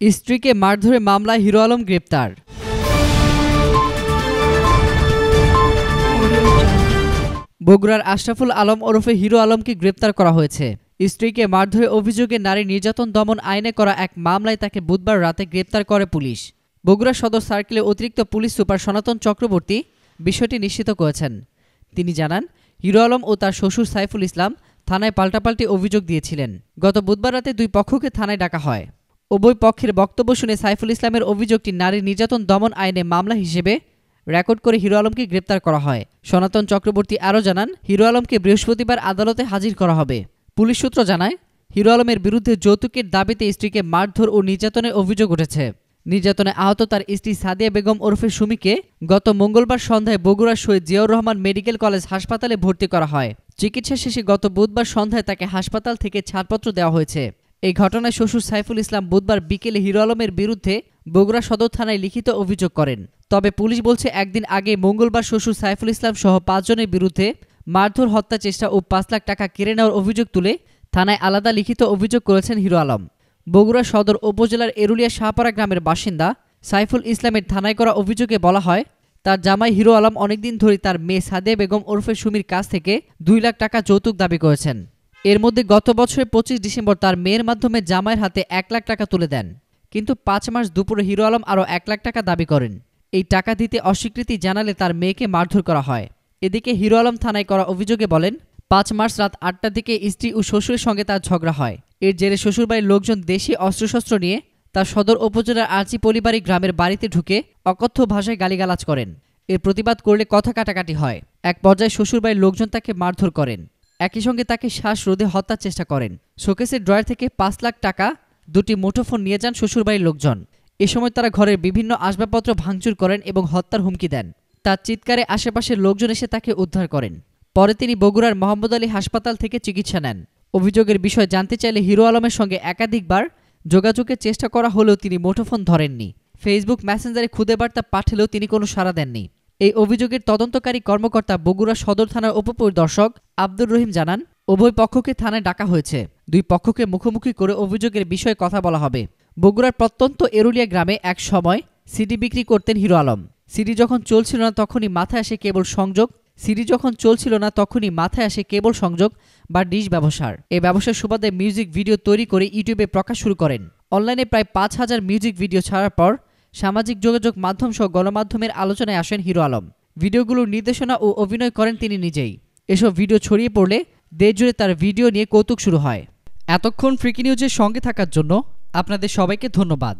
স্ত্রীকে মারধরে মামলায় হিরো আলম গ্রেপ্তার। বগুড়ার আশরাফুল আলম ওরফে হিরো আলমকে গ্রেপ্তার করা হয়েছে। স্ত্রীকে মারধরে অভিযোগে নারী নির্যাতন দমন আইনে করা এক মামলায় তাকে বুধবার রাতে গ্রেপ্তার করে পুলিশ। বগুড়া সদর সার্কেলে অতিরিক্ত পুলিশ সুপার সনাতন চক্রবর্তী বিষয়টি নিশ্চিত করেছেন। তিনি জানান, হিরো আলম ও তার শ্বশুর সাইফুল ইসলাম থানায় পাল্টাপাল্টি অভিযোগ দিয়েছিলেন। গত বুধবার রাতে দুই পক্ষকে থানায় ডাকা হয়। উভয় পক্ষের বক্তব্য শুনে সাইফুল ইসলামের অভিযোগটি নারী নির্যাতন দমন আইনে মামলা হিসেবে রেকর্ড করে হিরো আলমকে গ্রেপ্তার করা হয়। সনাতন চক্রবর্তী আরও জানান, হিরো আলমকে বৃহস্পতিবার আদালতে হাজির করা হবে। পুলিশ সূত্র জানায়, হিরো আলমের বিরুদ্ধে যৌতুকের দাবিতে স্ত্রীকে মারধর ও নির্যাতনের অভিযোগ উঠেছে। নির্যাতনে আহত তার স্ত্রী সাদিয়া বেগম ওরফে সুমিকে গত মঙ্গলবার সন্ধ্যায় বগুড়া শহীদ জিয়াউর রহমান মেডিকেল কলেজ হাসপাতালে ভর্তি করা হয়। চিকিৎসা শেষে গত বুধবার সন্ধ্যায় তাকে হাসপাতাল থেকে ছাড়পত্র দেওয়া হয়েছে। এই ঘটনায় শ্বশুর সাইফুল ইসলাম বুধবার বিকেলে হিরো আলমের বিরুদ্ধে বগুড়া সদর থানায় লিখিত অভিযোগ করেন। তবে পুলিশ বলছে, একদিন আগে মঙ্গলবার শ্বশুর সাইফুল ইসলাম সহ পাঁচজনের বিরুদ্ধে মারধর, হত্যা চেষ্টা ও পাঁচ লাখ টাকা কেড়ে নেওয়ার অভিযোগ তুলে থানায় আলাদা লিখিত অভিযোগ করেছেন হিরো আলম। বগুড়া সদর উপজেলার এরুলিয়া শাহপাড়া গ্রামের বাসিন্দা সাইফুল ইসলামের থানায় করা অভিযোগে বলা হয়, তার জামাই হিরো আলম অনেকদিন ধরে তার মেয়ে সাদে বেগম ওরফে সুমির কাছ থেকে দুই লাখ টাকা যৌতুক দাবি করেছেন। এর মধ্যে গত বছরের পঁচিশ ডিসেম্বর তার মেয়ের মাধ্যমে জামাইয়ের হাতে এক লাখ টাকা তুলে দেন। কিন্তু পাঁচ মাস দুপুরে হিরো আলম আরও এক লাখ টাকা দাবি করেন। এই টাকা দিতে অস্বীকৃতি জানালে তার মেয়েকে মারধর করা হয়। এদিকে হিরো আলম থানায় করা অভিযোগে বলেন, পাঁচ মার্চ রাত আটটার দিকে স্ত্রী ও শ্বশুরের সঙ্গে তার ঝগড়া হয়। এর জেরে শ্বশুরবাড়ির লোকজন দেশি অস্ত্রশস্ত্র নিয়ে তার সদর উপজেলার আর্চি পরিবারী গ্রামের বাড়িতে ঢুকে অকথ্য ভাষায় গালিগালাজ করেন। এর প্রতিবাদ করলে কথা কাটাকাটি হয়। এক পর্যায়ে শ্বশুরবাড়ির লোকজন তাকে মারধর করেন। একই সঙ্গে তাকে শ্বাস রোধে হত্যার চেষ্টা করেন। শোকেসের ড্রয়ার থেকে পাঁচ লাখ টাকা, দুটি মুঠোফোন নিয়ে যান শ্বশুরবাড়ির লোকজন। এ সময় তারা ঘরের বিভিন্ন আসবাবপত্র ভাঙচুর করেন এবং হত্যার হুমকি দেন। তার চিৎকারে আশেপাশের লোকজন এসে তাকে উদ্ধার করেন। পরে তিনি বগুড়ার মোহাম্মদ আলী হাসপাতাল থেকে চিকিৎসা নেন। অভিযোগের বিষয় জানতে চাইলে হিরো আলমের সঙ্গে একাধিকবার যোগাযোগের চেষ্টা করা হলেও তিনি মুঠোফোন ধরেননি। ফেসবুক মেসেঞ্জারে খুদে বার্তা পাঠালেও তিনি কোনো সাড়া দেননি। এই অভিযোগের তদন্তকারী কর্মকর্তা বগুড়া সদর থানার উপপরিদর্শক আব্দুর রহিম জানান, উভয় পক্ষকে থানায় ডাকা হয়েছে। দুই পক্ষকে মুখোমুখি করে অভিযোগের বিষয়ে কথা বলা হবে। বগুড়ার প্রত্যন্ত এরুলিয়া গ্রামে এক সময় সিডি বিক্রি করতেন হিরো আলম। সিডি যখন চলছিল না তখনই মাথায় আসে কেবল সংযোগ। সিডি যখন চলছিল না তখনই মাথায় আসে কেবল সংযোগ বা ডিশ ব্যবসার। এই ব্যবসার সুবাদে মিউজিক ভিডিও তৈরি করে ইউটিউবে প্রকাশ শুরু করেন। অনলাইনে প্রায় পাঁচ হাজার মিউজিক ভিডিও ছাড়ার পর সামাজিক যোগাযোগ মাধ্যম সহ গণমাধ্যমের আলোচনায় আসেন হিরো আলম। ভিডিওগুলোর নির্দেশনা ও অভিনয় করেন তিনি নিজেই। এসব ভিডিও ছড়িয়ে পড়লে দেশ জুড়ে তার ভিডিও নিয়ে কৌতুক শুরু হয়। এতক্ষণ ফ্রিকি নিউজের সঙ্গে থাকার জন্য আপনাদের সবাইকে ধন্যবাদ।